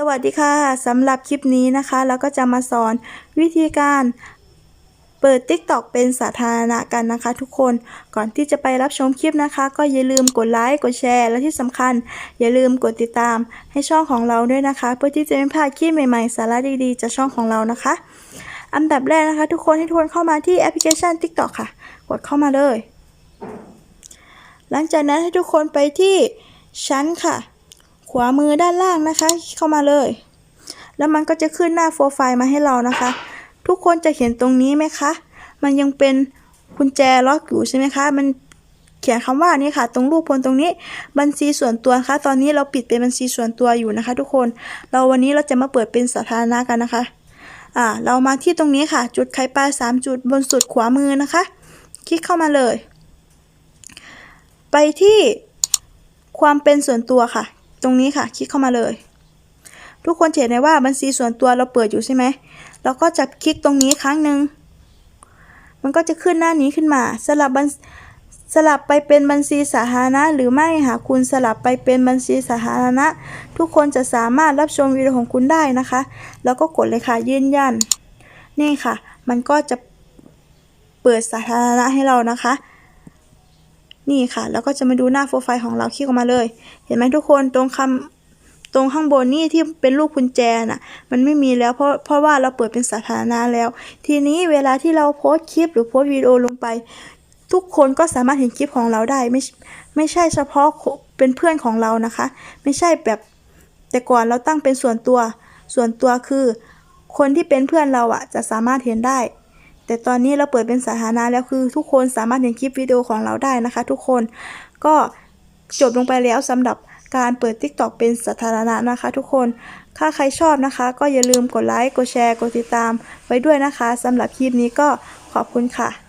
สวัสดีค่ะสำหรับคลิปนี้นะคะเราก็จะมาสอนวิธีการเปิด TikTok เป็นสาธารณะกันนะคะ ทุกคนก่อนที่จะไปรับชมคลิปนะคะ ก็อย่าลืมกดไลค์กดแชร์และที่สำคัญ อย่าลืมกดติดตามให้ช่องของเราด้วยนะคะ เพื่อที่จะไม่พลาดคลิปใหม่ๆ สาระดีๆ จากช่องของเรานะคะ อันดับแรกนะคะ ทุกคนให้ทุกคนเข้ามาที่แอปพลิเคชัน TikTok ค่ะ กดเข้ามาเลย หลังจากนั้นให้ทุกคนไปที่ชั้นค่ะ วามือด้านล่างนะคะ เข้ามาเลย แล้วมันก็จะขึ้นหน้าโปรไฟล์มาให้เรานะคะ ทุกคนจะเห็นตรงนี้ไหมคะ มันยังเป็นกุญแจล็อกอยู่ใช่ไหมคะ มันเขียนคำว่านี่ค่ะ ตรงรูปพลตรงนี้ บัญชีส่วนตัวนะคะตอนนี้เราปิดเป็นบัญชีส่วนตัวอยู่นะคะ ทุกคน เราวันนี้เราจะมาเปิดเป็นสาธารณะกันนะคะ อ่า เรามาที่ตรงนี้ค่ะ จุดไขปลาสามจุดบนสุดขวามือนะคะ คลิกเข้ามาเลย ไปที่ความเป็นส่วนตัวค่ะ รงนี้ค่ะ คลิกเข้ามาเลย ทุกคนเห็นได้ว่าบัญชีส่วนตัวเราเปิดอยู่ใช่ไหมเราก็จะคลิกตรงนี้ครั้งหนึ่งมันก็จะขึ้นหน้านี้ขึ้นมา สลับบัญสลับไปเป็นบัญชีสาธารณะ หรือไม่หากคุณสลับไปเป็นบัญชีสาธารณะ ทุกคนจะสามารถรับชมวิดีโอของคุณได้นะคะ แล้วก็กดเลยค่ะยืนยัน นี่ค่ะ มันก็จะเปิดสาธารณะให้เรานะคะ นี่ค่ะ แล้วก็จะมาดูหน้าโปรไฟล์ของเราคลิกออกมาเลย เห็นไหมทุกคนตรงคำตรงข้างบนนี่ที่เป็นรูปกุญแจน่ะ มันไม่มีแล้วเพราะเพราะว่าเราเปิดเป็นสาธารณะแล้ว ทีนี้เวลาที่เราโพสต์คลิป หรือโพสต์วิดีโอลงไป ทุกคนก็สามารถเห็นคลิปของเราได้ไม่ไม่ใช่เฉพาะเป็นเพื่อนของเรานะคะ ไม่ใช่แบบแต่ก่อนเราตั้งเป็นส่วนตัวส่วนตัวคือ คนที่เป็นเพื่อนเราอะจะสามารถเห็นได้ แต่ตอนนี้เราเปิดเป็นสาธารณะแล้วคือทุกคนสามารถเห็นคลิปวิดีโอของเราได้นะคะ ทุกคนก็จบลงไปแล้วสำหรับการเปิด TikTok เป็นสาธารณะนะคะ ทุกคนถ้าใครชอบนะคะ ก็อย่าลืมกดไลค์กดแชร์กดติดตามไว้ด้วยนะคะสำหรับคลิปนี้ก็ขอบคุณค่ะ